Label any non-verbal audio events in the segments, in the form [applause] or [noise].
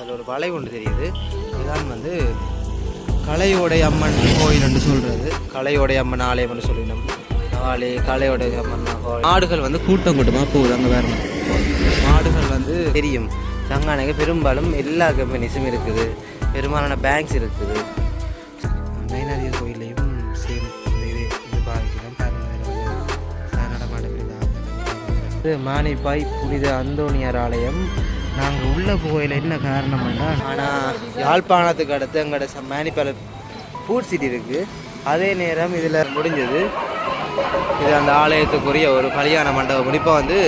அதில் ஒரு வளை ஒன்று தெரியுது. இதுதான் வந்து கலையோடை அம்மன் கோயில் என்று சொல்கிறது கலையோடை அம்மன் ஆலயம்னு சொல்லினோம். நாளே கலையோடைய அம்மன் கோயில். மாடுகள் வந்து கூட்டம் கூட்டமாக போகுது அங்கே வேறு மாடுகள் வந்து தெரியும். சங்கானைக்கு பெரும்பாலும் எல்லா கம்பெனிஸும் இருக்குது. பெரும்பாலான பேங்க்ஸ் இருக்குது. மைனாரியர் கோயிலையும் சேம் இந்த இது இது மானிப்பாய் புனித அந்தோணியார் ஆலயம். நாங்கள் உள்ள போகையில் என்ன காரணம்னா ஆனால் யாழ்ப்பாணத்துக்கு அடுத்து எங்களோட மேனிப்பால ஃபுட் சிட்டி இருக்குது அதே நேரம் இதில் முடிஞ்சது. இது அந்த ஆலயத்துக்குரிய ஒரு கல்யாண மண்டபம். குறிப்பாக வந்து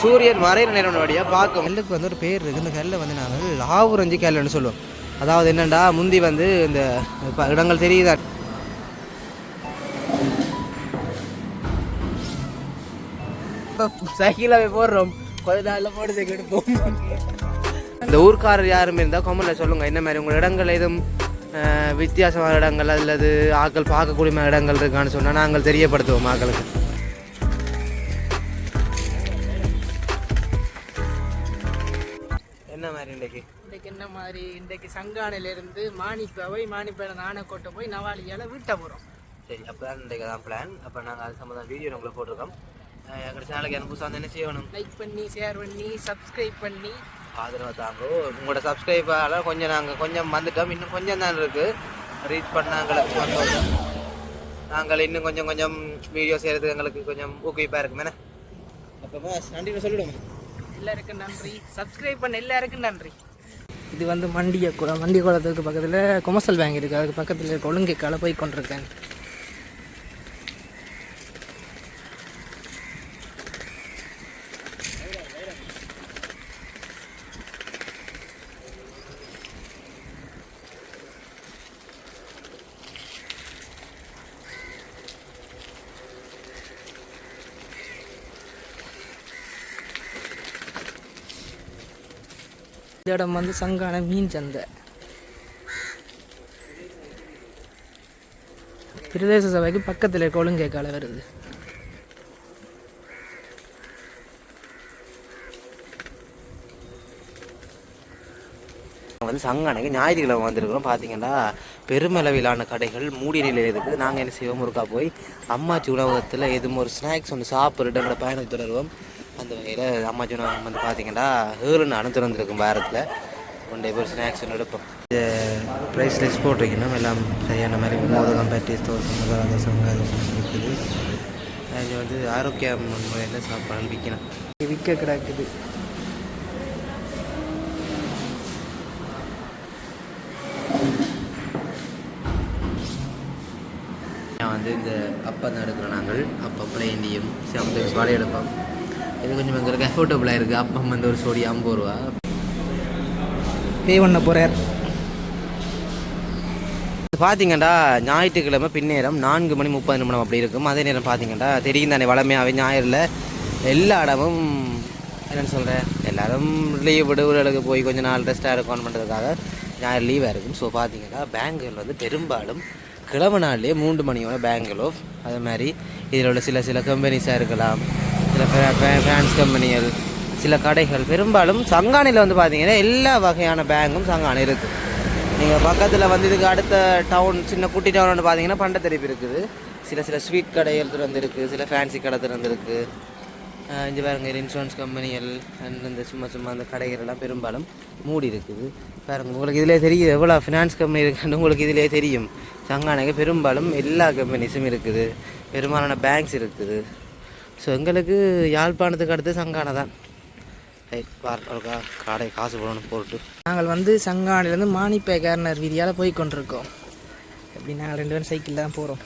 சூரியன் மறைகிற நேரம் வழியாக பார்க்க கல்லுக்கு வந்து ஒரு பேர் இருக்குது இந்த கல்லை வந்து நாங்கள் ஆவுரஞ்சி கல்லுன்னு சொல்லுவோம். அதாவது என்னண்டா முந்தி வந்து இந்த இப்ப இடங்கள் தெரியுதா? சைக்கிளாவே போடுறோம். கொஞ்ச நாள்ல போட்டு எடுப்போம் இந்த ஊர்க்காரர் யாரும் இருந்தால் கமெண்ட்டில் சொல்லுங்கள் என்ன மாதிரி உங்கள் இடங்கள் எதுவும் வித்தியாசமான இடங்கள் அல்லது ஆக்கள் பார்க்கக்கூடிய இடங்கள் இருக்கான்னு சொன்னால் நாங்கள் தெரியப்படுத்துவோம் ஆக்களுக்கு. என்ன மாதிரி இன்றைக்கு இன்றைக்கு என்ன மாதிரி? இன்றைக்கு சங்கானையில இருந்து மாணிப்பாவை மாணிப்பேட நாணக்கோட்டை போய் நவாலியால வீட்டை போகிறோம் சரி அப்போ தான் இன்றைக்கு தான் பிளான் அப்போ நாங்கள் அது சம்மந்தம் வீடியோ உங்களுக்கு போட்டிருக்கோம். எங்கள் சேனலுக்கு எனக்கு புதுசாக என்ன செய்யணும் லைக் பண்ணி ஷேர் பண்ணி சப்ஸ்கிரைப் பண்ணி ஆதரவு தாங்கோ உங்களோட சப்ஸ்கிரைபால கொஞ்சம் நாங்கள் கொஞ்சம் வந்துட்டோம் இன்னும் கொஞ்சம் தான் இருக்குது ரீச் பண்ண எங்களுக்கு சந்தோஷம் நாங்கள் இன்னும் கொஞ்சம் கொஞ்சம் வீடியோ செய்கிறதுக்கு எங்களுக்கு கொஞ்சம் ஊக்குவிப்பாக இருக்குமே அப்போ நன்றி சொல்லிவிடுங்க எல்லாருக்கும் நன்றி சப்ஸ்கிரைப் பண்ண எல்லாருக்கும் நன்றி இது வந்து மண்டிய குளம் மண்டிய குளத்துக்கு பக்கத்தில் கொமர்சல் பேங்க் இருக்குது அதுக்கு பக்கத்தில் இருக்க ஒழுங்கைக்கால போய் கொண்டிருக்கேன் இந்த இடம் வந்து சங்கான மீன் சந்தை. பிரதேச சபைக்கு பக்கத்தில் இருக்க ஒழுங்கைக்கால வருது. வந்து சங்கானைக்கு ஞாயிற்றுக்கிழமை வந்திருக்கிறோம். பார்த்தீங்கன்னா பெருமளவிலான கடைகள் மூடிய நிலையில் இருக்குது. நாங்கள் என்ன செய்வோம் ஒருக்கா போய் அம்மாச்சி உணவகத்தில் எதுவும் ஒரு ஸ்நாக்ஸ் ஒன்று சாப்பிட்டுட்டு எங்களோட பயணத்தை தொடருவோம். அந்த வகையில் உணவகம் வந்து பார்த்தீங்கன்னா ஏழு நாளும் திறந்துருக்கும் வாரத்தில். ஒன்றே பேர் ஸ்நாக்ஸ் ஒன்று எடுப்போம். இந்த ப்ரைஸ் லிஸ்ட் போட்டிருக்கணும். எல்லாம் சரியான மாதிரி மோதகம் தோசை மகாராஜா இருக்குது. இங்கே வந்து ஆரோக்கியம் முறையில் சாப்பாடு விற்கணும். விற்க கிடக்குது. நான் வந்து இந்த அப்பம் தான் எடுக்கிறோம் நாங்கள். அப்பம் பிளேண்டியும் சம்டைம்ஸ் வடை எடுப்போம் இது கொஞ்சம் எங்களுக்கு அஃபோர்டபுளாக இருக்குது அப்பம் வந்து ஒரு சோடி ஐம்பது ரூபா. பே பண்ண போகிறார் பார்த்தீங்கன்னா ஞாயிற்றுக்கிழமை பின்னேரம் நான்கு மணி முப்பது நிமிடம் அப்படி இருக்கும். அதே நேரம் பார்த்தீங்கன்னா தெரியும் தானே வளமையாகவே ஞாயிறில் எல்லா இடமும் என்னென்னு சொல்கிறேன் எல்லாரும் லீவ் விடுவுகளுக்கு போய் கொஞ்ச நாள் ரெஸ்ட்டாக இருக்கும் பண்ணுறதுக்காக ஞாயிறு லீவாக இருக்கும். ஸோ பார்த்தீங்கன்னா பேங்குகள் வந்து பெரும்பாலும் கிழமை நாள்லேயே மூன்று மணியோட பேங்குகளோ அதே மாதிரி இதில் உள்ள சில சில கம்பெனிஸாக இருக்கலாம். சில ஃபேன்ஸ் கம்பெனிகள் சில கடைகள் பெரும்பாலும் சங்கானையில் வந்து பார்த்தீங்கன்னா எல்லா வகையான பேங்கும் சங்கானை இருக்குது நீங்கள் பக்கத்தில் வந்து இதுக்கு அடுத்த டவுன் சின்ன குட்டி டவுன் ஒன்று பார்த்தீங்கன்னா பண்டத்தெரிப்பு இருக்குது. சில சில ஸ்வீட் கடைகள் திறந்துருக்கு சில ஃபேன்சி கடை திறந்துருக்கு இங்கே பாருங்கள் இன்சூரன்ஸ் கம்பெனிகள் அண்ட் இந்த சும்மா சும்மா அந்த கடைகள் எல்லாம் பெரும்பாலும் மூடி இருக்குது. பாருங்க உங்களுக்கு இதிலே தெரியும் எவ்வளோ ஃபினான்ஸ் கம்பெனி இருக்குன்னு உங்களுக்கு இதிலே தெரியும். சங்கானைக்கு பெரும்பாலும் எல்லா கம்பெனிஸும் இருக்குது. பெரும்பாலான பேங்க்ஸ் இருக்குது. ஸோ எங்களுக்கு யாழ்ப்பாணத்துக்கு அடுத்து சங்கானை தான். ரைட் பார்க்கா கடை காசு போடணும் போட்டு நாங்கள் வந்து சங்கானிலேருந்து மாணிப்பே கேர்னர் வீதியால் போய் கொண்டிருக்கோம் எப்படி நாங்கள் ரெண்டு பேரும் சைக்கிளில் தான் போகிறோம்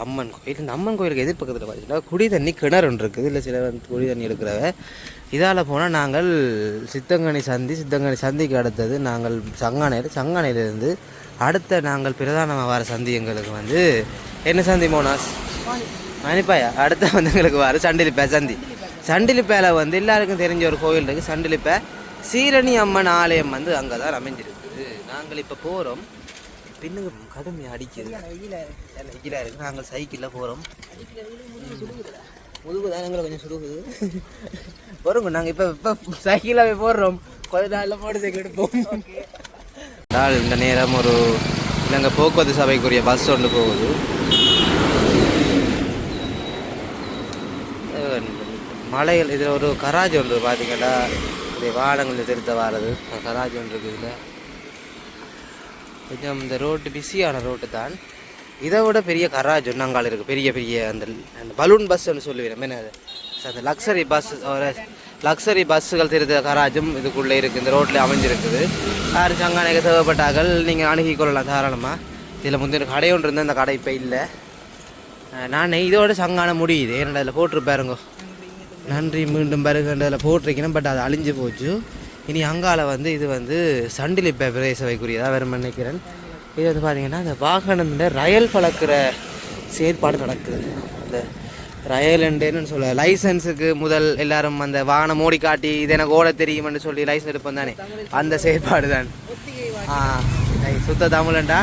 அம்மன் கோயில் இந்த அம்மன் கோயிலுக்கு எதிர்பக்கத்தில் பார்த்தீங்கன்னா குடி தண்ணி கிணறு ஒன்று இருக்குது இல்லை வந்து குடி தண்ணி எடுக்கிறவ. இதால் போனால் நாங்கள் சித்தங்கனி சந்தி சித்தங்கனி சந்திக்கு அடுத்தது நாங்கள் சங்கானையில் சங்கானையிலேருந்து அடுத்த நாங்கள் பிரதானமாக வர சந்தி எங்களுக்கு வந்து என்ன சந்தி மோனாஸ்? மணிப்பாயா? அடுத்த வந்து எங்களுக்கு வர சண்டிலிப்பை சந்தி. சண்டிலிப்பையில் வந்து எல்லாருக்கும் தெரிஞ்ச ஒரு கோயில் இருக்குது சண்டிலிப்பை. சீரணி அம்மன் ஆலயம் வந்து அங்கே தான் அமைஞ்சிருக்குது. நாங்கள் இப்போ போகிறோம் பின்னுக்கு கடுமையாக அடிக்குது. வெயிலாக இருக்குது நாங்கள் சைக்கிளில் போகிறோம் முதுகு தான் எங்களை கொஞ்சம் சுடுகுது வருங்க நாங்கள் இப்போ இப்போ சைக்கிளாகவே போடுறோம். கொஞ்ச நாளில் போட்டு சைக்கிள் எடுப்போம். நாள் இந்த நேரம் ஒரு இலங்கை போக்குவரத்து சபைக்குரிய பஸ் ஒன்று போகுது. மலைகள் இதில் ஒரு கராஜ் ஒன்று பார்த்தீங்கன்னா இந்த வானங்கள் திருத்த வாரது. கராஜ் ஒன்று இருக்குது இதில். கொஞ்சம் இந்த ரோட்டு பிஸியான ரோட்டு தான். இதை விட பெரிய கராஜ் ஒன்றாங்கால் இருக்குது பெரிய பெரிய அந்த அந்த பலூன் பஸ் ஒன்று சொல்லுவேன் என்ன அது? அந்த லக்ஸரி பஸ் ஒரு லக்ஸரி பஸ்ஸுகள் திருத்த கராஜும் இதுக்குள்ளே இருக்குது இந்த ரோட்டில் அமைஞ்சிருக்குது. யார் சங்கானைக்கு தேவைப்பட்டார்கள். நீங்கள் அணுகி கொள்ளலாம் தாராளமாக இதில் முந்தின கடை ஒன்று இருந்தால் அந்த கடை இப்போ இல்லை. நான் இதோட சங்கான முடியுது. என்னடா இதில் போட்டிருப்பாருங்க நன்றி மீண்டும் பருகன்றதில் போட்டிருக்கணும் பட் அது அழிஞ்சு போச்சு. இனி அங்கால வந்து இது வந்து சண்டிலி பிரதேசவைக்குரியதாக வேறு நினைக்கிறேன். இது வந்து பார்த்தீங்கன்னா அந்த வாகனத்தில் ரயல் பழக்கிற செயற்பாடு நடக்குது. இந்த ரயலண்டுன்னு என்னன்னு சொல்ல லைசன்ஸுக்கு முதல் எல்லாரும் அந்த வாகனம் ஓடி காட்டி இது எனக்கு ஓட தெரியும்னு சொல்லி லைசன்ஸ் எடுப்போம் தானே. அந்த செயற்பாடு தான் ஆ சுத்த தமிழ்ண்டா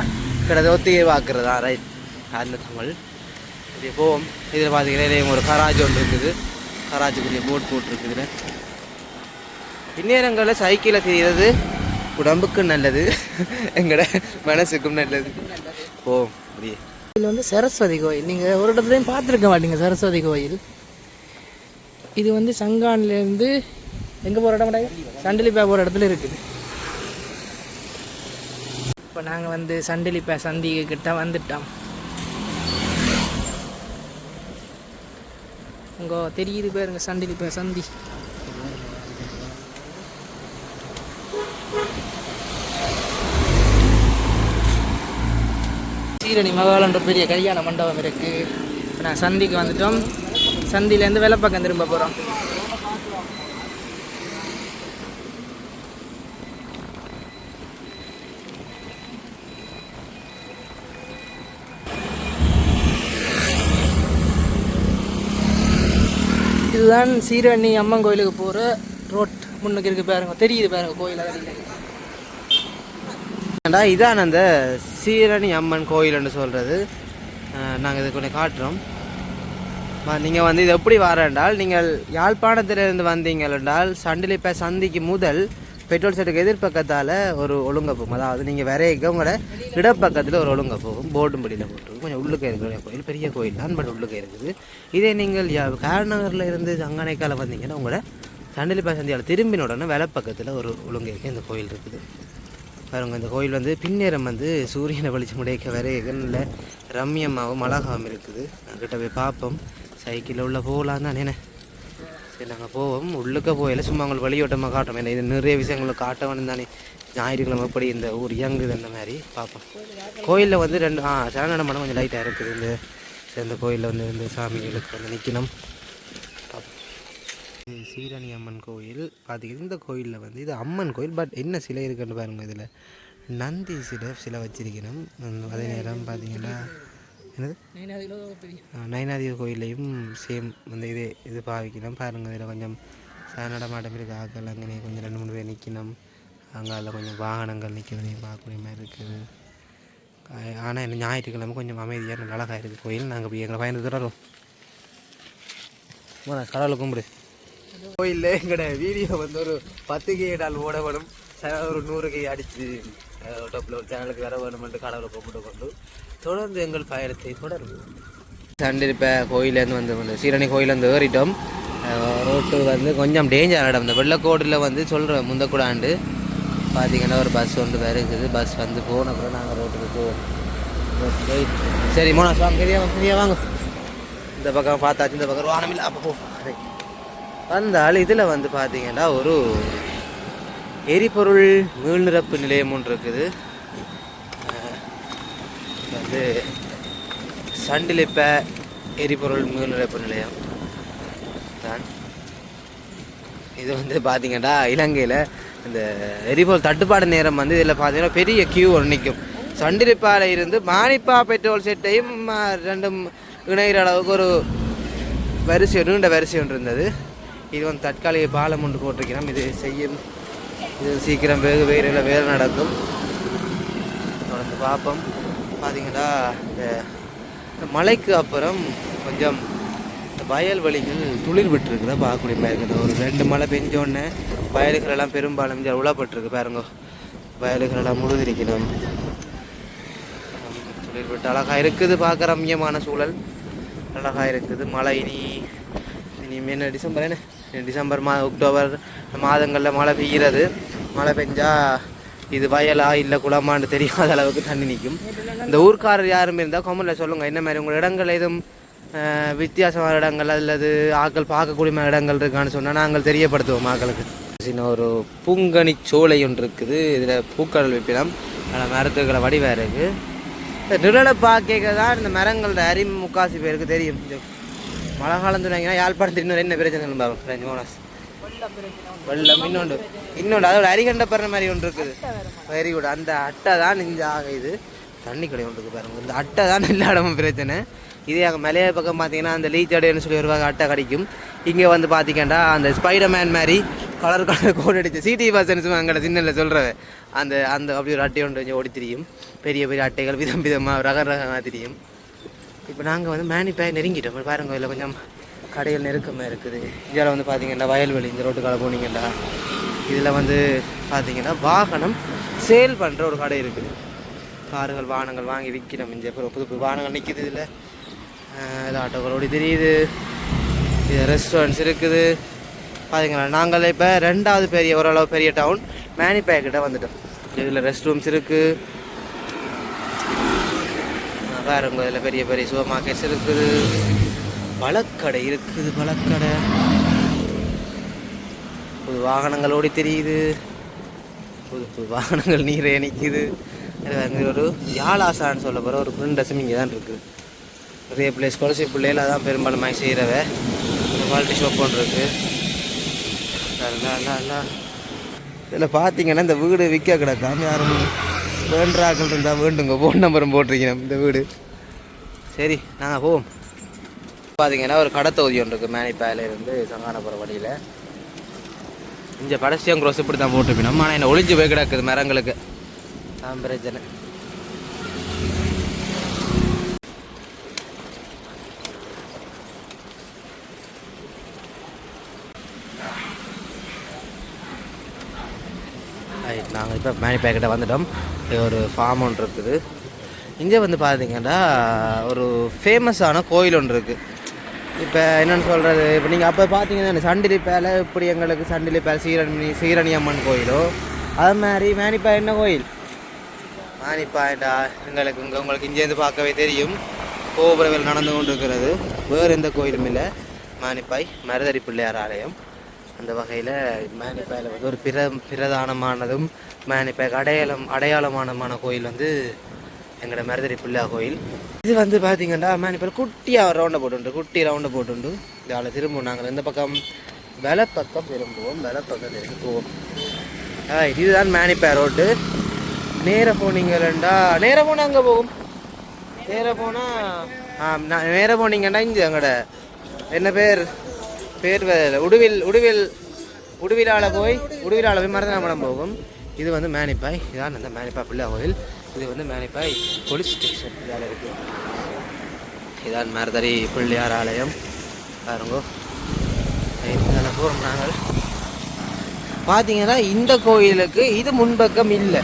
கிட்ட ஒத்திகை வாக்குறதா ரைட் அந்த தமிழ். இப்படி போவோம். இதில் பார்த்தீங்கன்னா ஒரு கராஜ் ஒன்று இருக்குது. கராஜுக்குரிய போட் போட்டிருக்குதுல இந்நேரங்களில் சைக்கிளில் செய்கிறது உடம்புக்கும் நல்லது. எங்களோட மனசுக்கும் நல்லது. போவோம் அப்படியே. இது வந்து சரஸ்வதி கோயில். நீங்கள் ஒரு இடத்துலையும் பார்த்துருக்க மாட்டீங்க சரஸ்வதி கோயில். இது வந்து சங்கான்லேருந்து எங்கே போகிற இடம் கிடையாது சண்டிலிப்பா போகிற இடத்துல இருக்குது. இப்போ நாங்கள் வந்து சண்டிலிப்பா சந்திகை கிட்ட வந்துட்டோம். அங்கே தெரியுது பாருங்க சண்டிலிப்பா சந்தி. சீரணி மகாலன்ற பெரிய கல்யாண மண்டபம் இருக்கு. இப்போ நான் சந்திக்கு வந்துட்டோம். சந்திலேருந்து வெள்ளப்பக்கம் திரும்ப போகிறோம் இதுதான் சீரணி அம்மன் கோயிலுக்கு போகிற ரோட் முன்னுக்கு இருக்குது பாருங்க. தெரியுது பாருங்க கோயில் அதில் ஏண்டா இதான் அந்த சீரணி அம்மன் கோயில்னு சொல்கிறது நாங்கள் இது கொஞ்சம் காட்டுறோம். நீங்கள் வந்து இது எப்படி வரேன்றால் நீங்கள் யாழ்ப்பாணத்திலிருந்து வந்தீங்கள் என்றால் சண்டிலிப்ப சந்திக்கு முதல் பெட்ரோல் செட்டுக்கு எதிர்பக்கத்தால் ஒரு ஒழுங்கப்பம் அதாவது நீங்கள் வரைக்க உங்களோட இடப்பக்கத்தில் ஒரு ஒழுங்க போகும். போர்டும் படியில் போட்டு கொஞ்சம் உள்ளுக்கு இருக்கிற கோயில். பெரிய கோயில் தான் பட் உள்ளுக்கு இருக்குது. இதே நீங்கள் யா- காரநகரில் இருந்து சங்கனைக்கால வந்தீங்கன்னா உங்களோட சண்டிலிப்ப சந்தியால் திரும்பின உடனே வலப்பக்கத்தில் ஒரு ஒழுங்கு இருக்குது இந்த கோயில் இருக்குது. பாருங்க இந்த கோயில் வந்து பின்னேரம் வந்து சூரியனை வெளிச்சம் உடைக்க வர நல்ல ரம்யமாகவும் அழகாகவும் இருக்குது. கிட்ட போய் பார்ப்போம். சைக்கிளில் உள்ள போகலாம் தானே சரி நாங்கள் போவோம். உள்ளுக்க போயில சும்மா உங்களுக்கு வெளியோட்டமாக காட்டும் ஏன்னா இது நிறைய விஷயங்களை காட்ட வேணும் தானே. ஞாயிற்றுக்கிழமை எப்படி இந்த ஊர் இயங்குது அந்த மாதிரி பார்ப்போம். கோயிலில் வந்து ரெண்டு ஆ சரண மடம் கொஞ்சம் லைட்டாக இருக்குது. இந்த சரி, இந்த கோயிலில் வந்து இந்த சாமிகளுக்கு வந்து நிற்கணும் சீரணி அம்மன் கோயில் பார்த்திங்கன்னா இந்த கோயிலில் வந்து இது அம்மன் கோயில் பட் என்ன சிலை இருக்குன்னு பாருங்க இதில். நந்தி சிலை சிலை வச்சிருக்கணும். அதே நேரம் பார்த்தீங்கன்னா என்னது? ஆ, கோயிலையும் சேம் வந்து இதே இது பாவிக்கணும். பாருங்கள் இதில் கொஞ்சம் ச- நடமாட்டம் இருக்குது ஆக்கள் அங்கே கொஞ்சம் ரெண்டு மூணு பேர் நிற்கணும் அதில் கொஞ்சம் வாகனங்கள் நிற்கிறதையும் பார்க்கக்கூடிய மாதிரி இருக்குது. ஆனால் என்ன ஞாயிற்றுக்கிழமை கொஞ்சம் அமைதியாக நல்ல அழகாக இருக்குது கோயில். நாங்கள் போய் எங்களை பயந்து தொடரும் கடவுளை கும்பிடு. கோயிலில் எங்களோட வீடியோ வந்து ஒரு பத்து கேடால் நாள் ஓட வேணும் ஒரு நூறு கை அடிச்சு டப்பில் ஒரு சேனலுக்கு வர வேணுமென்று கடவுளை கும்பிட்டு கொண்டு தொடர்ந்து எங்கள் பயணத்தை தொடரும் சண்டை இப்போ கோயிலேருந்து வந்து வந்து சீரணி கோயிலேருந்து ஏறிட்டோம். ரோட்டு வந்து கொஞ்சம் டேஞ்சர் இடம் இந்த வெள்ளக்கோடில் வந்து சொல்கிறேன் முந்தக்கூடாண்டு பார்த்தீங்கன்னா ஒரு பஸ் ஒன்று வருகுது. பஸ் வந்து போன அப்புறம் நாங்கள் ரோட்டுக்கு போவோம். சரி மோனா வாங்க பெரிய வாங்க இந்த பக்கம் பார்த்தாச்சு இந்த பக்கம் வானமில்லை அப்போ போ வந்தால் இதில் வந்து பார்த்தீங்கன்னா ஒரு எரிபொருள் மீள்நிரப்பு நிலையம் ஒன்று இருக்குது. வந்து சண்டிலிப்ப எரிபொருள் மீள்நிரப்பு நிலையம். தான். இது வந்து பார்த்தீங்கன்னா இலங்கையில் இந்த எரிபொருள் தட்டுப்பாடு நேரம் வந்து இதில் பார்த்தீங்கன்னா பெரிய கியூ ஒன்று நிற்கும் சண்டிலிப்பால இருந்து மானிப்பா பெட்ரோல் செட்டையும் ரெண்டும் இணைகிற அளவுக்கு ஒரு வரிசை நீண்ட வரிசை ஒன்று இருந்தது. இது வந்து தற்காலிக பாலம் ஒன்று போட்டிருக்கிறோம். இது செய்யும் இது சீக்கிரம் வெகு வேறு வேலை நடக்கும். தொடர்ந்து பார்ப்போம். பார்த்தீங்கன்னா இந்த இந்த மழைக்கு அப்புறம் கொஞ்சம் இந்த வயல்வெளிகள் துளிர் விட்டுருக்குதா பார்க்கக்கூடிய இருக்குது. ஒரு ரெண்டு மழை பெஞ்சோடனே வயல்கள் எல்லாம் பெரும்பாலும் இங்கே உழப்பட்டிருக்கு பாருங்க. வயல்கள் எல்லாம் முழுதிருக்கணும். துளிர் விட்டு அழகாக இருக்குது பார்க்க ரம்யமான சூழல். அழகாக இருக்குது. மழை இனி இனி என்ன டிசம்பர் என்ன? டிசம்பர் மா அக்டோபர் மாதங்களில் மழை பெய்கிறது. மழை பெஞ்சால் இது வயலா இல்லை குளமான்னு தெரியாத அளவுக்கு தண்ணி நிற்கும் இந்த ஊர்க்காரர் யாரும் இருந்தால் கமெண்ட்டில் சொல்லுங்கள் என்ன மாதிரி உங்கள் இடங்கள் எதுவும் வித்தியாசமான இடங்கள் அல்லது ஆக்கள் பார்க்கக்கூடிய இடங்கள் இருக்கான்னு சொன்னால் நாங்கள் தெரியப்படுத்துவோம் ஆக்களுக்கு. சின்ன ஒரு பூங்கனி சோலை ஒன்று இருக்குது. இதில் பூக்கள் வைப்பிடம் அதில் மரத்துக்களை வடிவாக இருக்குது இந்த நிழலை பார்க்க தான் இந்த மரங்களோட அரிமை முக்காசி பேருக்கு தெரியும். இந்த மழை காலம் சொன்னாங்கன்னா யாழ்ப்பாணத்தில் இன்னொரு என்ன பிரச்சனை பாருங்க ரெண்டு மோனஸ் வெள்ளம் இன்னொன்று. இன்னொன்று அதோட அரிகண்ட பறன மாதிரி ஒன்று இருக்குது. வெரி குட் அந்த அட்டை தான் இந்த ஆக இது. தண்ணி கடை ஒன்று இருக்கு பாருங்க. இந்த அட்டை தான் எல்லா இடமும் பிரச்சனை. இதே அங்கே மலைய பக்கம் பார்த்தீங்கன்னா அந்த லீச் அடைன்னு சொல்லி ஒரு வகை அட்டை கிடைக்கும். இங்கே வந்து பார்த்தீங்கன்னா அந்த ஸ்பைடர் மேன் மாதிரி கலர் கலர் கோட் அடிச்சு சிடி பஸ்ன்னு அங்கே சின்னல சொல்கிறவ அந்த அந்த அப்படி ஒரு அட்டை ஒன்று கொஞ்சம் ஓடி தெரியும் பெரிய பெரிய அட்டைகள் விதம் விதமாக ரக ரகமாக தெரியும். இப்போ நாங்கள் வந்து மேனிப்பே நெருங்கிட்டோம். பாருங்க இதில் கொஞ்சம் கடைகள் நெருக்கமாக இருக்குது. இதில் வந்து பார்த்தீங்கன்னா வயல்வெளி இந்த ரோட்டுக்கால போனீங்கன்னா இதில் வந்து பார்த்தீங்கன்னா வாகனம் சேல் பண்ணுற ஒரு கடை இருக்குது காருகள் வாகனங்கள் வாங்கி விற்கிறோம் இங்கே அப்புறம் புது புது வாகனங்கள் நிற்கிது இதில். இது ஆட்டோக்களோடு தெரியுது. இது ரெஸ்டாரண்ட்ஸ் இருக்குது. பார்த்தீங்களா நாங்கள் இப்போ ரெண்டாவது பெரிய ஓரளவு பெரிய டவுன் மேனிப்பே வந்துட்டோம். இதில் ரெஸ்ட் ரூம்ஸ் இருக்குது பாருங்க இதில் பெரிய பெரிய சூப்பர் மார்க்கெட்ஸ் இருக்குது பழக்கடை இருக்குது பழக்கடை புது வாகனங்கள் ஓடி தெரியுது. புது புது வாகனங்கள் நீரை நிற்கிது அங்கே ஒரு யாழாசான்னு சொல்ல போகிற ஒரு பிரிண்டஸும் இங்கே தான் இருக்குது. நிறைய பிள்ளை ஸ்காலர்ஷிப் பிள்ளையில தான் பெரும்பாலும் செய்கிறவ குவாலிட்டி ஷாப் ஒன்று இருக்குது இதில் பார்த்தீங்கன்னா இந்த வீடு விற்க கிடக்காம யாரும் வேண்டாக்கள் இருந்தால் வேண்டுங்க. ஃபோன் நம்பரும் போட்டிருக்கணும் இந்த வீடு. சரி நாங்கள் போவோம். பார்த்தீங்கன்னா ஒரு கடை தொகுதி ஒன்று இருக்குது மேனிப்பாயில இருந்து சங்கானபுரம் வழியில். இங்கே படசியம் க்ரோஸ் இப்படி தான் போட்டுப்பினோம் ஆனால் என்ன ஒளிஞ்சு போய் கிடக்குது மரங்களுக்கு. தான் பிரச்சனை. நாங்கள் இப்போ மேனி வந்துட்டோம். இது ஒரு ஃபார்ம் ஒன்று இருக்குது. இங்கே வந்து பார்த்தீங்கன்னா ஒரு ஃபேமஸான கோயில் ஒன்று இருக்குது இப்போ என்னென்னு சொல்கிறது இப்போ நீங்கள் அப்போ பார்த்தீங்கன்னா சண்டிலி பேலை இப்படி எங்களுக்கு சண்டிலி பேலை சீரணி சீரணி அம்மன் கோயிலோ அது மாதிரி மேனிப்பா என்ன கோயில்? மேனிப்பாயிண்டா எங்களுக்கு இங்கே உங்களுக்கு இங்கேருந்து பார்க்கவே தெரியும். கோபுரவில் நடந்து கொண்டு இருக்கிறது வேறு எந்த கோயிலும் இல்லை. மானிப்பாய் மருதரி பிள்ளையார் ஆலயம். அந்த வகையில் மேனிப்பாயில் வந்து ஒரு பிர பிரதானமானதும் மேனிப்பாய்க்கு அடையாளம் அடையாளமானமான கோயில் வந்து எங்களோட மருதடி பிள்ளையார் கோயில். இது வந்து பார்த்தீங்கன்னா மேனிப்பாயில் குட்டியாக ரவுண்டை போட்டுண்டு குட்டி ரவுண்டை போட்டுண்டு இதால் திரும்புவோம் நாங்கள் இந்த பக்கம் வெலை பக்கம் திரும்புவோம் வெலை பக்கம் திரும்புவோம். ஆ இதுதான் மேனிப்பா ரோட்டு நேர போனீங்களா நேராக போனால் அங்கே போகும். நேர போனால் ஆ நான் நேர போனீங்கன்னா இங்கே எங்களோட என்ன பேர்? பேர் உடுவில் உடுவில் உடுவிலால போய் உடுவிலால போய் மருதநாமடம் போகும். இது வந்து மேனிப்பாய். இதான் அந்த மேனிப்பாய் பிள்ளை கோயில். இது வந்து மேனிப்பாய் போலீஸ் ஸ்டேஷன். இதால் இருக்கு. இதான் மருதரி பிள்ளையார் ஆலயம். பாருங்கோ. இதில் போகிறோம் நாங்கள். பார்த்தீங்கன்னா இந்த கோயிலுக்கு இது முன்பக்கம் இல்லை.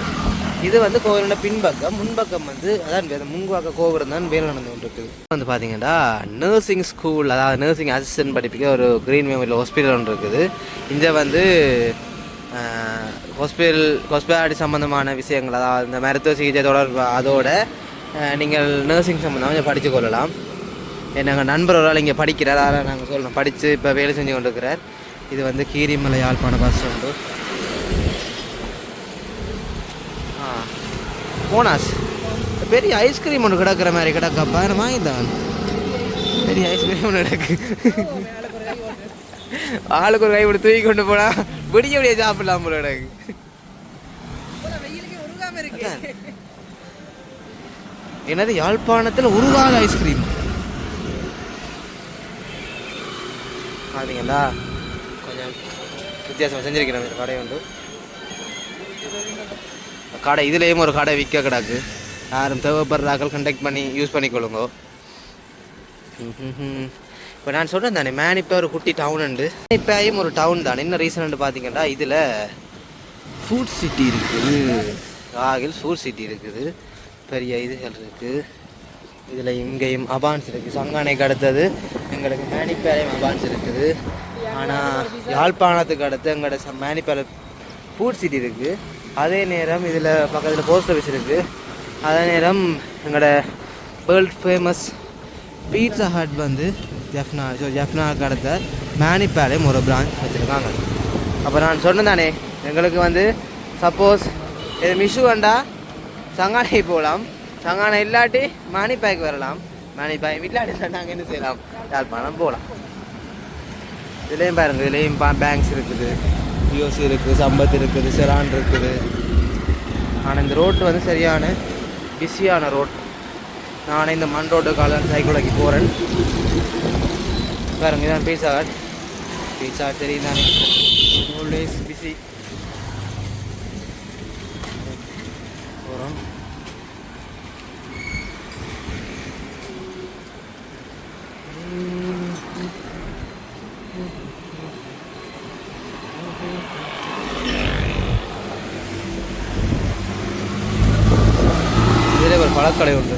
இது வந்து கோவிலோட பின்பக்கம் முன்பக்கம் வந்து அதான் முன்பாக்க கோபுரம் தான் வேலை நடந்து கொண்டு இருக்குது வந்து பார்த்தீங்கன்னா நர்சிங் ஸ்கூல் அதாவது நர்சிங் அசிஸ்டன்ட் படிப்புக்கு ஒரு க்ரீன் மெமோரியல் ஹாஸ்பிட்டல் ஒன்று இருக்குது. இங்கே வந்து ஹாஸ்பிட்டல் ஹாஸ்பிட்டாலிட்டி சம்மந்தமான விஷயங்கள் அதாவது இந்த மருத்துவ சிகிச்சை தொடர்பு அதோட நீங்கள் நர்சிங் சம்மந்தமாக கொஞ்சம் படித்து கொள்ளலாம். எங்கள் நண்பர் ஒரு ஆள் இங்கே படிக்கிறார் அதனால் நாங்கள் சொல்லணும் படித்து இப்போ வேலை செஞ்சு கொண்டு இருக்கிறார் இது வந்து கீரிமலை யாழ்ப்பாண பஸ் ஸ்டாண்டு போனாஸ் பெரிய ஐஸ்கிரீம் ஒன்று கிடக்கிற மாதிரி கிடக்கப்பா நான் வாங்கித்தான். பெரிய ஐஸ்கிரீம் ஒன்று கிடக்கு. ஆளுக்கு ஒரு கை விட்டு தூக்கி கொண்டு போனா விடிய விடிய சாப்பிடலாம் போல கிடக்கு. என்னது யாழ்ப்பாணத்தில் உருகாத ஐஸ்கிரீம் பார்த்தீங்களா கொஞ்சம் வித்தியாசமாக செஞ்சிருக்கிறேன். இந்த கடை உண்டு கடை இதுலேயும் ஒரு கடை விற்க கிடக்கு. யாரும் தேவைப்படுறாக்கள் கண்டெக்ட் பண்ணி யூஸ் பண்ணிக்கொள்ளுங்க. இப்போ நான் சொல்கிறேன் தானே மேனிப்பா ஒரு குட்டி டவுன் உண்டு. இப்போயும் ஒரு டவுன் தானே. என்ன ரீசன் பார்த்தீங்கன்னா இதில் ஃபுட் சிட்டி இருக்குது. ராகில் ஃபுட் சிட்டி இருக்குது. பெரிய இதுகள் இருக்குது இதில் இங்கேயும் அபான்ஸ் இருக்குது சங்கானைக்கு அடுத்தது எங்களுக்கு மேனிப்பாளையம் அபான்ஸ் இருக்குது. ஆனால் யாழ்ப்பாணத்துக்கு அடுத்து எங்களோட ச ஃபுட் சிட்டி இருக்குது அதே நேரம் இதில் பக்கத்தில் போஸ்ட் ஆஃபீஸ் இருக்குது அதே நேரம் எங்களோட வேர்ல்ட் ஃபேமஸ் பீட்சா ஹட் வந்து ஜெஃப்னா ஸோ ஜெஃப்னாவுக்கு அடுத்த மேனிப்பாளையம் ஒரு பிரான்ச் வச்சுருக்காங்க. அப்போ நான் சொன்னதானே எங்களுக்கு வந்து சப்போஸ் இது மிஷு வேண்டா சங்கானை போகலாம் சங்கானை இல்லாட்டி மானிப்பாய்க்கு வரலாம். மானிப்பாய் இல்லாட்டி நாங்கள் என்ன செய்யலாம்? யாழ்ப்பாணம் போகலாம் இதுலேயும் பாருங்க இதுலேயும் பேங்க்ஸ் இருக்குது. பிஓசி இருக்குது சம்பத் இருக்குது செலான் இருக்குது. ஆனால் இந்த ரோட்டு வந்து சரியான பிஸியான ரோட் நானே இந்த மண் ரோட்டு காலம் சைக்கிளைக்கு போகிறேன் பாருங்க இதான் பீஸா ஹட் பீஸா தெரியும் தானே ஆல்வேஸ் பிஸி போகிறோம் இதில் ஒரு பழக்கடை உண்டு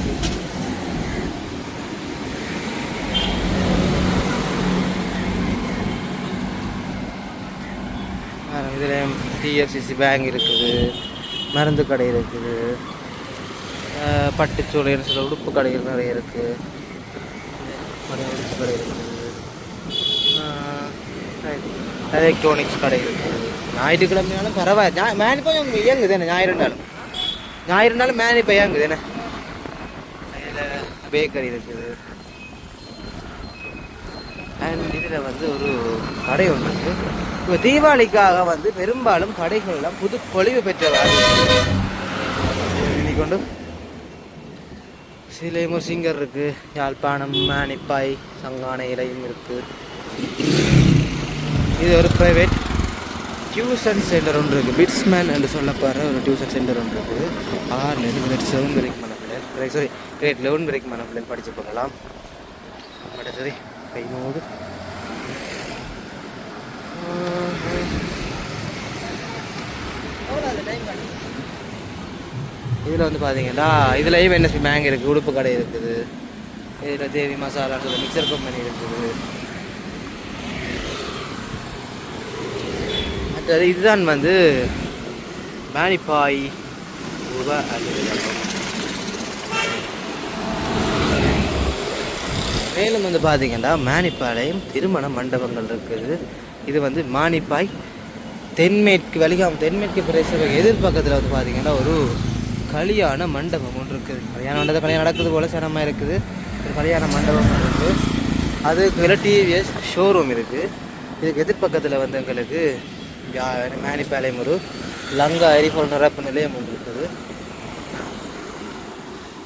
ஹெச்டிஎஃப்சிசி பேங்க் இருக்குது மருந்து கடை இருக்குது பட்டுச்சோலைன்னு சொல்ல உடுப்பு கடைகள் நிறைய இருக்குது உடுப்பு கடை இருக்குது. எலக்ட்ரானிக்ஸ் கடை இருக்குது ஞாயிற்றுக்கிழமையாலும் பரவாயில்ல. மேனி கொஞ்சம் இயங்குது என்ன ஞாயிறு நாளும் ஞாயிறு நாள் மேனி இப்போ இயங்குது என்ன? பேக்கரி இருக்குது. அண்ட் இதில் வந்து ஒரு கடை ஒன்று இருக்குது இப்போ தீபாவளிக்காக வந்து பெரும்பாலும் கடைகள்லாம் புது பொழிவு பெற்றவாறு இன்னைக்கு கொண்டு சிலையும் சிங்கர் இருக்குது யாழ்ப்பாணம் மேனிப்பாய் சங்கான இலையும் இருக்குது இது ஒரு ப்ரைவேட் டியூஷன் சென்டர் ஒன்று இருக்குது பிட்ஸ்மேன் என்று சொல்லப்படுற ஒரு டியூஷன் சென்டர் ஒன்று இருக்குது ஆறுலேருந்து கிரேட் செவன் வரைக்கும் மன பிள்ளை சாரி கிரேட் லெவன் வரைக்கும் மன பிள்ளைகள் படித்து கொள்ளலாம் சரி கை இதில் வந்து பார்த்தீங்கன்னா இதுலேயும் என்எஸ்பி பேங்க் இருக்குது உடுப்பு கடை இருக்குது இதில் தேவி மசாலா இருக்குது மிக்சர் கம்பெனி இருக்குது மற்றது இதுதான் வந்து மேனிப்பாய் உப அலுவலகம் மேலும் வந்து பார்த்தீங்கன்னா மேனிப்பாளையம் திருமண மண்டபங்கள் இருக்குது. இது வந்து மானிப்பாய் தென்மேற்கு வலிகாம் தென்மேற்கு பிரதேச எதிர்பக்கத்தில் வந்து பார்த்திங்கன்னா ஒரு கல்யாண மண்டபம் ஒன்று இருக்குது. கல்யாண மண்டபம் கல்யாணம் நடக்குது போல சிரமமாக இருக்குது. ஒரு கல்யாண மண்டபம் இருக்குது அதுக்கு மேலே டிவிஎஸ் ஷோரூம் இருக்குது இதுக்கு எதிர்பக்கத்தில் வந்து எங்களுக்கு மேனிப்பாளையம் ஒரு லங்கா எரிபொருள் நிரப்பு நிலையம் ஒன்று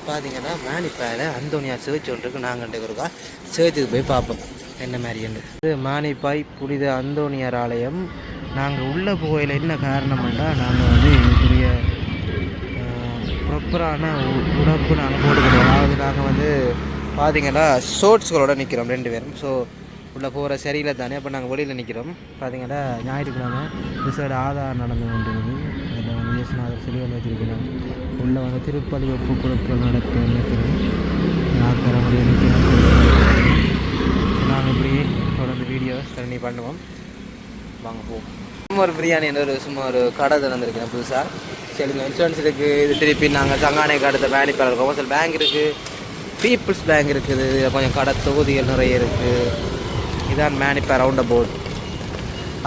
பார்த்தீங்கன்னா மானிப்பாயில் அந்தோனியார் சேர்ச் ஒன்றுக்கு நாங்கள் இருக்கோம் சேர்ச்சுக்கு போய் பார்ப்போம். என்ன மாதிரின்னு இது மானிப்பாய் புனித அந்தோனியார் ஆலயம். நாங்கள் உள்ளே போகையில் என்ன காரணம்னா நாங்கள் வந்து எங்களுக்குரிய ப்ராப்பரான உடம்பு நாங்கள் போட்டுக்கிறோம் அதாவது நாங்கள் வந்து பார்த்தீங்கன்னா ஷோர்ட்ஸ்களோட நிற்கிறோம் ரெண்டு பேரும். ஸோ உள்ளே போகிற சரியில்லை தானே அப்போ நாங்கள் வெளியில் நிற்கிறோம் பார்த்தீங்கன்னா ஞாயிற்றுக்கிழமை ரிசர்ட் ஆதார் நடந்து கொண்டிருக்குது. அதில் சிலை வந்து வச்சிருக்கிறோம் உள்ளே வந்து திருப்பலி ஒப்பு கொடுப்பு நடக்க நிற்கிறோம் ஆக்கிற நிற்கிறோம் நாங்கள் இப்படியே தொடர்ந்து வீடியோ தண்ணி பண்ணுவோம். வாங்க போவோம் சும்மா ஒரு பிரியாணி ஒரு சும்மா ஒரு கடை திறந்துருக்கேன் புதுசாக சரி இன்சூரன்ஸ் இருக்குது இது திருப்பி நாங்கள் சங்கானை கடத்த வேலைப்பாளர் இருக்கோம் சில பேங்க் இருக்குது பீப்புள்ஸ் பேங்க் இருக்குது கொஞ்சம் கடை தொகுதிகள் நிறைய இருக்குது இதான் மேனிப்பா ரவுண்ட் அபவுட்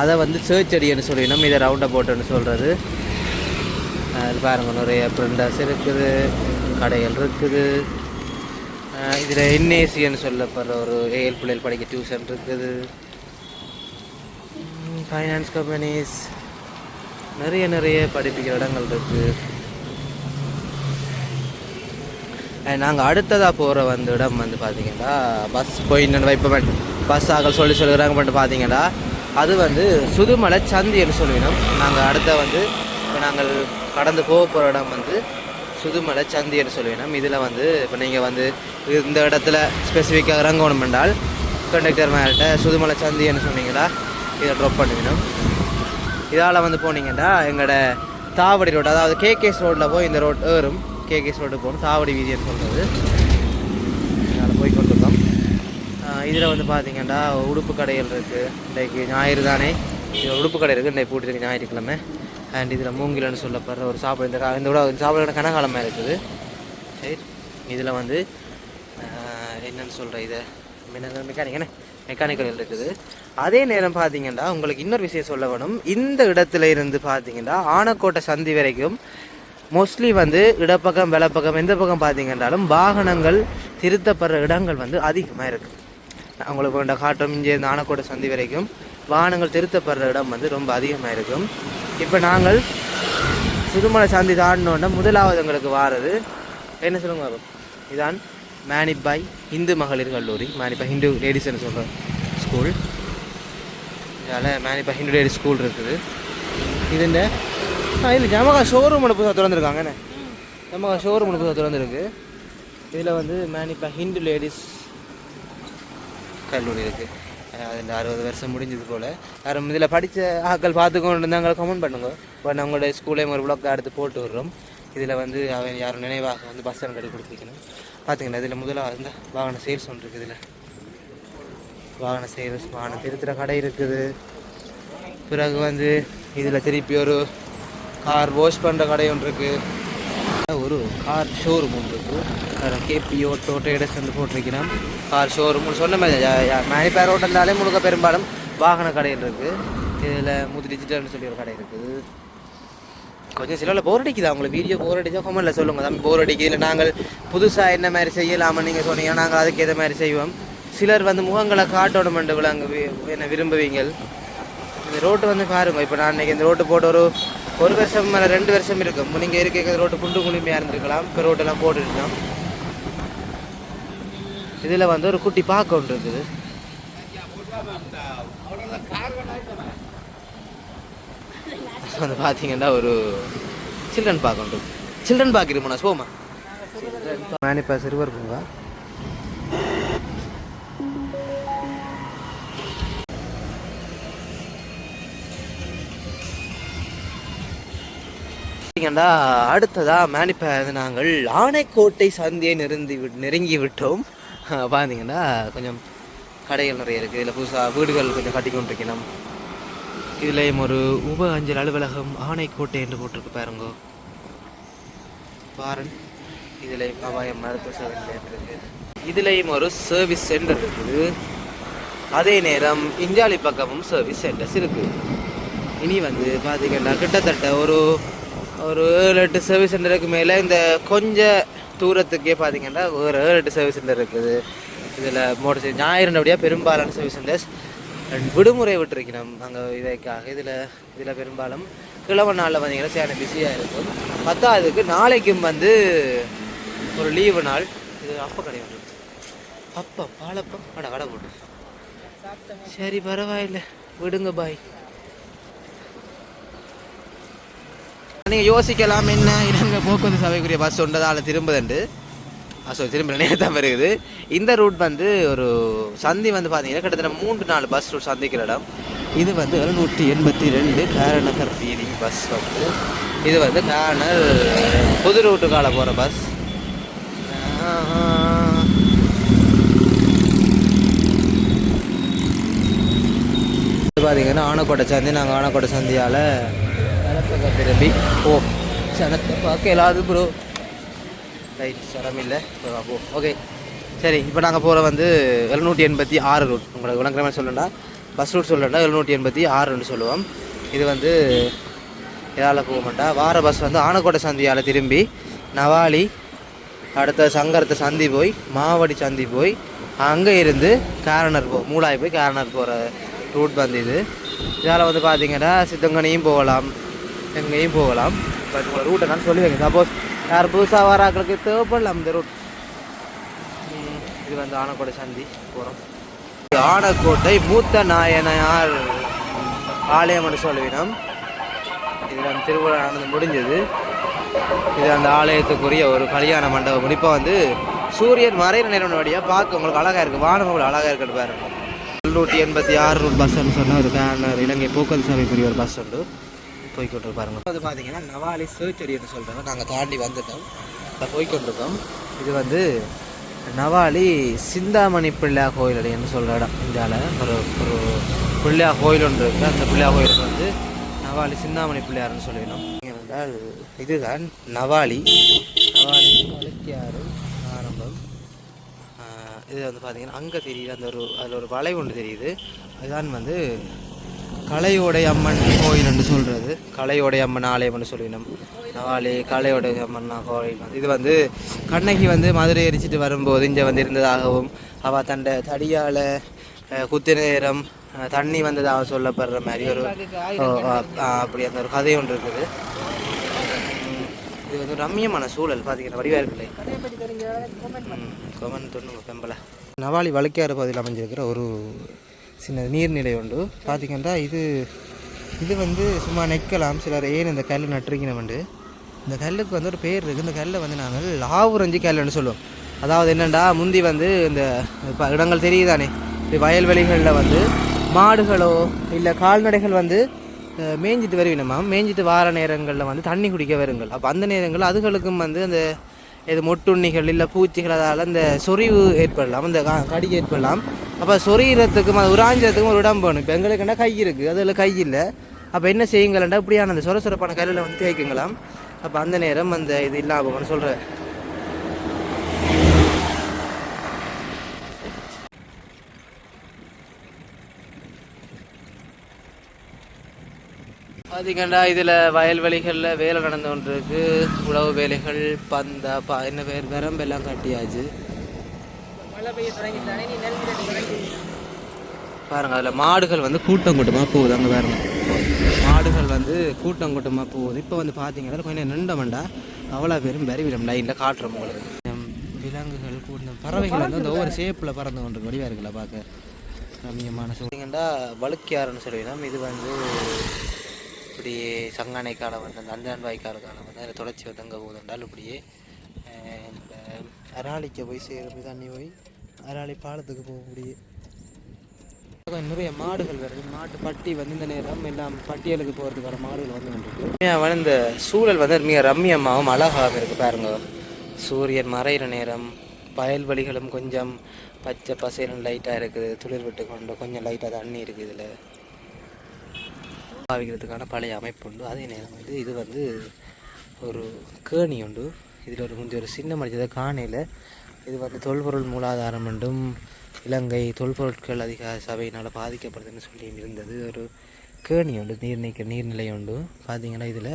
அதை வந்து சேர்ச் அடின்னு சொல்லிடணும். இதை ரவுண்ட் அபவுட்னு சொல்கிறது அது பாருங்கள் நிறைய பிரிண்டர்ஸ் இருக்குது கடைகள் இருக்குது. இதில் என்ஏசின்னு சொல்லப்படுற ஒரு ஏஎல் பிள்ளைகள் படிக்க டியூஷன் இருக்குது. ஃபைனான்ஸ் கம்பெனிஸ் நிறைய நிறைய படிப்பிக்கிற இடங்கள் இருக்குது நாங்கள் அடுத்ததாக போகிற வந்து இடம் வந்து பார்த்தீங்கன்னா பஸ் போயின்னு இப்போ பஸ் ஆகல் சொல்லி சொல்லுறாங்க மட்டும் பார்த்தீங்கன்னா அது வந்து சுதுமலை சந்தின்னு சொல்லினோம் நாங்கள் அடுத்த வந்து இப்போ நாங்கள் கடந்து போக போகிற இடம் வந்து சுதுமலை சந்தின்னு சொல்லினோம் இதில் வந்து இப்போ நீங்கள் வந்து இந்த இடத்துல ஸ்பெசிஃபிக்காக இறங்கணும் என்றால் கண்டக்டர் மேல்கிட்ட சுதுமலை சந்தின்னு சொன்னீங்களா? இதை ட்ராப் பண்ணிக்கணும் இதால் வந்து போனீங்கன்னா எங்களோட தாவடி ரோடு அதாவது கேகேஸ் ரோட்டில் போய் இந்த ரோட் ஏறும். கேகேஎஸ் ரோடு போகணும். தாவடி வீதின்னு சொல்கிறது அதனால் போய் கொண்டிருக்கோம் இதில் வந்து பார்த்தீங்கன்னா உடுப்பு கடைகள் இருக்குது இன்றைக்கு ஞாயிறு தானே. உடுப்பு கடை இருக்குது இன்றைக்கு போட்டுருக்கு ஞாயிற்றுக்கிழமை. அண்ட் இதில் மூங்கிலன்னு சொல்லப்படுற ஒரு சாப்பாடு இந்த கா- இந்த விட சாப்பாடு கனகாலமாக இருக்குது. சரி இதில் வந்து என்னென்னு என்னன்னு சொல்கிற இதை? மெக்கானிக் என்ன? மெக்கானிக்கல் இருக்குது. அதே நேரம் பார்த்தீங்கன்னா உங்களுக்கு இன்னொரு விஷயம் சொல்ல வேணும். இந்த இடத்துல இருந்து பார்த்தீங்கன்னா ஆனக்கோட்டை சந்தி வரைக்கும் மோஸ்ட்லி வந்து இடப்பக்கம் வெளப்பக்கம் எந்த பக்கம் பார்த்தீங்கன்னாலும் வாகனங்கள் திருத்தப்படுற இடங்கள் வந்து அதிகமாக இருக்குது அவங்களுக்கு வேண்ட காட்டும் இங்கே இந்த ஆனக்கோட்டை சந்தி வரைக்கும் வாகனங்கள் திருத்தப்படுற இடம் வந்து ரொம்ப அதிகமாக இருக்கும். இப்போ நாங்கள் சுதுமலை சாந்தி தாண்டினோன்னா முதலாவது எங்களுக்கு வாரது. என்ன சொல்லுங்க இதான் மேனிப்பாய் இந்து மகளிர் கல்லூரி. மேனிப்பாய் ஹிந்து லேடிஸ்னு சொல்கிற ஸ்கூல் இதால் மேனிப்பாய் ஹிந்து லேடிஸ் ஸ்கூல் இருக்குது. இதுண்ட என்ன இல்லை ஜமகா ஷோரூம் ஒன்று புதுசாக திறந்துருக்காங்க. என்ன? ஜமகா ஷோரூம் ஒன்று புதுசாக திறந்துருக்கு. இதில் வந்து மேனிப்பாய் ஹிந்து லேடிஸ் கல்லூரி இருக்குது அந்த அறுபது வருஷம் முடிஞ்சது போல் யாரும் இதில் படித்த ஆட்கள் பார்த்துக்கொண்டு இருந்தாங்க கமெண்ட் பண்ணுங்க இப்போ நம்மளோட ஸ்கூலே ஒரு பிளாக் எடுத்து போட்டு விடுறோம் இதில் வந்து அவன் யாரும் நினைவாக வந்து பஸ் ஸ்டாண்ட் கட்டி கொடுத்துருக்கணும் பார்த்தீங்களா இதில் முதலாக இருந்தால் வாகன சேல்ஸ் ஒன்று இருக்குது இதில் வாகன சேல்ஸ் வாகனம் திருத்துகிற கடை இருக்குது பிறகு வந்து இதில் திருப்பி ஒரு கார் வாஷ் பண்ணுற கடை ஒன்று இருக்குது ஒரு கார் ஷோரூம் ஒன்று இருக்குது கேபி ஓட்டோ ட்ரேடர்ஸ் வந்து போட்டிருக்கிறான் கார் ஷோரூம் சொன்ன மாதிரி மேனிப்பேர் ரோட்டல்லாலே முழுக்க பெரும்பாலும் வாகன கடைகள் இருக்குது இதில் முது டிஜிட்டல்னு சொல்லி ஒரு கடை இருக்குது கொஞ்சம் சில போர் அடிக்குது? அவங்களுக்கு வீடியோ போர் அடிச்சா கமெண்ட்ல சொல்லுங்கள் தம்பி போர் அடிக்குது. இல்லை நாங்கள் புதுசாக என்ன மாதிரி செய்யலாமா நீங்கள் சொன்னீங்க நாங்கள் அதுக்கு ஏற்ற மாதிரி செய்வோம். சிலர் வந்து முகங்களை காட்டணும் என்று விளங்கு என்ன விரும்புவீங்கள்? இந்த ரோட்டு வந்து பாருங்க. இப்போ நான் இன்றைக்கி இந்த ரோட்டு போட்டு ஒரு ஒரு வருஷம் மேலே ரெண்டு வருஷம் இருக்கும். நீங்கள் இருக்க ரோட்டு குண்டு குளிமையாக இருந்திருக்கலாம். இப்போ ரோட்டெல்லாம் போட்டுருக்கோம். இதில் வந்து ஒரு குட்டி பார்க்க ஒன்று இருக்குது. வந்து பார்த்தீங்கன்னா ஒரு சில்ட்ரன் பார்க் ஒன்று சில்ட்ரன் பார்க் இருக்குமா போமா மேனிப்பா சிறுவர் பூங்கா. பார்த்தீங்கன்னா அடுத்ததா மேனிப்பா நாங்கள் ஆனைக்கோட்டை சந்தியை விட் நெருங்கி விட்டோம். [laughs] பார்த்தீங்கன்னா கொஞ்சம் கடைகள் நிறைய இருக்குது இதில் புதுசாக வீடுகள் கொஞ்சம் கட்டி கொண்டிருக்கணும் இதுலேயும் ஒரு உப அஞ்சல் அலுவலகம் ஆனைக்கோட்டை என்று போட்டிருக்கு பாருங்க. பாரன் இதுலேயும் அபாயம் மருத்துவ சேவை இருக்குது இதுலேயும் ஒரு சர்வீஸ் சென்டர் இருக்குது. அதே நேரம் இஞ்சாலி பக்கமும் சர்வீஸ் சென்டர்ஸ் இருக்குது இனி வந்து பார்த்தீங்கன்னா கிட்டத்தட்ட ஒரு ஒரு ஏழு எட்டு சர்வீஸ் சென்டருக்கு மேலே இந்த கொஞ்சம் தூரத்துக்கே பார்த்தீங்கன்னா ஒரு ரெண்டு எட்டு சர்வீஸ் சென்டர் இருக்குது. இதில் மோட்டர் சைக்கிள் ஞாயிறுனபடியாக பெரும்பாலான சர்வீஸ் சென்டர்ஸ் விடுமுறை விட்டுருக்கணும். அங்கே இதைக்காக இதில் இதில் பெரும்பாலும் கிழமை நாளில் பார்த்தீங்கன்னா சரியான பிஸியாக இருக்கும். பத்தாவதுக்கு நாளைக்கும் வந்து ஒரு லீவு நாள். இது அப்போ கிடையாது அப்பா அப்பம் பாலப்பம் அட வடை போட்டு. சரி பரவாயில்ல. விடுங்க பாய் நீங்கள் யோசிக்கலாம் என்ன? இலங்கை போக்குவரத்து சபைக்குரிய பஸ் ஒன்றதால் திரும்புதுண்டு. ஸோ திரும்ப நேரத்தான் வருகுது. இந்த ரூட் வந்து ஒரு சந்தி வந்து பார்த்தீங்கன்னா கிட்டத்தட்ட மூன்று நாலு பஸ் ரூட் சந்திக்கிற இடம். இது வந்து எழுநூற்றி எண்பத்தி ரெண்டு காரநகர் வீதி பஸ் வந்து. இது வந்து காரணர் புது ரூட்டுக்கால போகிற பஸ் பார்த்தீங்கன்னா ஆனக்கோட்டை சந்தி நாங்கள் ஆனக்கோட்டை சந்தியால் திரும்பி. ஓ சனத்தை பார்க்க இல்லாது ப்ரோ ரைட் சரம் இல்லை. ஓ ஓகே சரி இப்போ நாங்கள் போகிற வந்து எழுநூற்றி எண்பத்தி ஆறு ரூட் உங்களுக்கு விளங்குற மாதிரி சொல்லணும்னா பஸ் ரூட் சொல்லணும்னா எழுநூற்றி எண்பத்தி ஆறுன்னு சொல்லுவோம். இது வந்து இதால் போக மாட்டா. வார பஸ் வந்து ஆனக்கோட்டை சந்தியால் திரும்பி நவாலி அடுத்த சங்கரத்தை சந்தி போய் மாவடி சந்தி போய் அங்கே இருந்து காரணர் போ மூலாய் போய் கேரனர் போகிற ரூட் வந்து இது. இதால் வந்து பார்த்தீங்கன்னா சித்தங்கனையும் போகலாம். எங்கேயும் போகலாம் பட் உங்கள் ரூட்டை நான் சொல்லுவீங்க சப்போஸ் யார் புதுசாக வராக்களுக்கு தேவைப்படலாம் இந்த ரூட் இது வந்து ஆனக்கோட்டை சந்தி போகிறோம் ஆனக்கோட்டை மூத்த நாயனார் ஆலயம்னு சொல்லுவினம் இதில் அந்த திருவிழா நடந்து முடிஞ்சது இது அந்த ஆலயத்துக்குரிய ஒரு கல்யாண மண்டபம் இப்போ வந்து சூரியன் மறையிற நேரம் வழியாக பார்க்க உங்களுக்கு அழகாக இருக்குது வானம் உங்களுக்கு அழகாக இருக்குது பாருங்க நூற்றி எண்பத்தி ஆறு ரூட் பஸ்ன்னு சொன்னால் ஒரு பேனர் இலங்கை போக்குவரத்து சபைக்குரிய ஒரு பஸ் உண்டு போய்க்கொண்டு பாருங்க அது பார்த்தீங்கன்னா நவாலி சேச்சரியன்னு சொல்கிறாங்க நாங்கள் தாண்டி வந்துட்டோம். அதை போய்க்கொண்டிருக்கோம் இது வந்து நவாலி சிந்தாமணி பிள்ளையா கோயில் அப்படின்னு சொல்கிற இடம். இந்தியாவில் ஒரு ஒரு பிள்ளையா கோயில் ஒன்று இருக்குது அந்த பிள்ளையா கோயிலுக்கு வந்து நவாலி சிந்தாமணி பிள்ளையார்னு சொல்லிடணும். என்றால் இதுதான் நவாலி. நவாலி வழுக்கியாறு ஆரம்பம். இது வந்து பார்த்தீங்கன்னா அங்கே தெரியுது. அந்த ஒரு அதில் ஒரு வளைவு ஒன்று தெரியுது. அதுதான் வந்து கலையோடை அம்மன் கோயில் என்று சொல்கிறது கலையோடை அம்மன் ஆலயம்னு சொல்லினோம். நவாலி கலையோடை அம்மன் கோயில். இது வந்து கண்ணகி வந்து மதுரை எரிச்சிட்டு வரும்போது இங்கே வந்து இருந்ததாகவும் அவள் தண்ட தடியால் குத்து நேரம் தண்ணி வந்ததாக சொல்லப்படுற மாதிரி ஒரு அப்படி அந்த ஒரு கதை ஒன்று இருக்குது. இது வந்து ரம்மியமான சூழல். பார்த்தீங்கன்னா வடிவாக இருக்குல்லை. கொமன் தொண்ணூறு பெம்பலை. நவாலி வழுக்கையாறு பகுதியில் அமைஞ்சிருக்கிற ஒரு சின்ன நீர்நிலை உண்டு. பார்த்தீங்கன்னா இது இது வந்து சும்மா நெக்கலாம் சிலர் ஏன் இந்த கல் நட்டுருக்கணும்ண்டு இந்த கல்லுக்கு வந்து ஒரு பேர் இருக்குது இந்த கல்லை வந்து நாங்கள் லாவுரஞ்சி கல்லுன்னு சொல்லுவோம். அதாவது என்னென்னா முந்தி வந்து இந்த இப்போ இடங்கள் தெரியுதானே? வயல்வெளிகளில் வந்து மாடுகளோ இல்லை கால்நடைகள் வந்து மேய்ஞ்சிட்டு வருவினமா? மேய்ஞ்சிட்டு வார நேரங்களில் வந்து தண்ணி குடிக்க வருங்கள். அப்போ அந்த நேரங்கள் அதுகளுக்கும் வந்து அந்த இது மொட்டுண்ணிகள் இல்லை பூச்சிகள் அதால் அந்த சொறிவு ஏற்படலாம். அந்த க- கடி ஏற்படலாம். அப்போ சொறிகிறதுக்கும் அது உராஞ்சதுக்கும் ஒரு இடம் வேணும். இப்போ எங்களுக்குன்னா கை இருக்குது அதில் கை இல்லை. அப்போ என்ன செய்யுங்களா இப்படியான அந்த சொர சொரப்பான கல்லில் வந்து தேய்க்குங்களாம். அப்போ அந்த நேரம் அந்த இது இல்லாமல் சொல்கிறேன் பார்த்திங்கண்டா இதில் வயல்வெளிகளில் வேலை நடந்து கொண்டிருக்கு. உழவு வேலைகள் பந்தா பா என்ன பேர்? வரம்பெல்லாம் கட்டியாச்சு. மழை பெய்ய தொடங்கிட்டானே நீ நெல் விதை தொடங்கி பாருங்க அதில் மாடுகள் வந்து கூட்டம் கூட்டமாக போகுது அங்கே பாருங்க. மாடுகள் வந்து கூட்டம் கூட்டமாக போகுது. இப்போ வந்து பார்த்தீங்கன்னா கொஞ்சம் நின்றமண்டா அவ்வளோ பேரும் பெருவிடம் லைனில் காட்டுறோம் உங்களுக்கு. விலங்குகள் கூட்டம் பறவைகள் வந்து அந்த ஒவ்வொரு ஷேப்பில் பறந்து கொண்டு வடிவாக இருக்குல்ல பார்க்க ரம்மியமான சூழ்நிலைங்கண்டா வழுக்கியாருன்னு சொல்லிடலாம் இது வந்து இப்படியே சங்கானை காலம் வந்து அந்த அஞ்சான் வாய்க்கால காலம் வந்து அதில் தொடர்ச்சி வந்து அங்கே போகுதுண்டால் இப்படியே அராளிக்கு போய் சேரும் தண்ணி போய் அதனால பாலத்துக்கு போக முடியும் நிறைய மாடுகள் வருது. மாட்டு பட்டி வந்து இந்த நேரம் எல்லாம் பட்டியலுக்கு போகிறதுக்கு வர மாடுகள் வந்து கொண்டிருக்கு. இந்த சூழல் வந்து மிக ரம்மியமாகவும் அழகாக இருக்குது பாருங்க. சூரியன் மறையிற நேரம் வயல்வெளிகளும் கொஞ்சம் பச்சை பசேலும் லைட்டாக இருக்குது. துளிர் விட்டு கொண்டு கொஞ்சம் லைட்டாக தண்ணி இருக்குது இதில். பாவிக்கிறதுக்கான பழைய அமைப்பு உண்டு. அதே நேரம் வந்து இது வந்து ஒரு கேணி உண்டு. இதில் ஒரு கொஞ்சம் ஒரு சின்ன மனிததை காணையில் இது வந்து தொல்பொருள் மூலாதாரம் என்றும் இலங்கை தொல்பொருட்கள் அதிகார சபையினால் பாதிக்கப்படுதுன்னு சொல்லி இருந்தது. ஒரு கேணி உண்டு நீர்நிக்க நீர்நிலை உண்டு. பார்த்தீங்கன்னா இதில்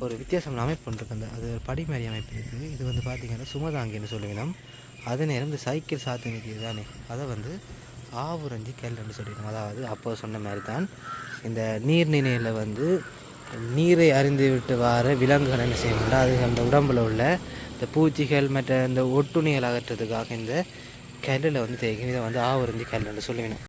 ஒரு வித்தியாசமான அமைப்பு ஒன்று அது ஒரு படிமாரி அமைப்பு இருக்குது இது வந்து பார்த்தீங்கன்னா சுமதாங்கின்னு சொல்லுவினோம் அதே நேரம் இந்த சைக்கிள் சாத்து நிற்கிது தானே அதை வந்து ஆவுரஞ்சி கல்லுன்னு சொல்லிடணும் அதாவது அப்போ சொன்ன மாதிரி தான் இந்த நீர்நிலையில் வந்து நீரை அறிந்து விட்டு வர விலங்குகள் என்ன செய்யணும்னா அது அந்த உடம்பில் உள்ள இந்த பூச்சிகள் மற்ற இந்த ஒட்டுணிகள் அகற்றதுக்காக இந்த கல்லில் வந்து தேய்க்கணும் இதை வந்து ஆவுரஞ்சி கல்லுன்னு சொல்லுவேன்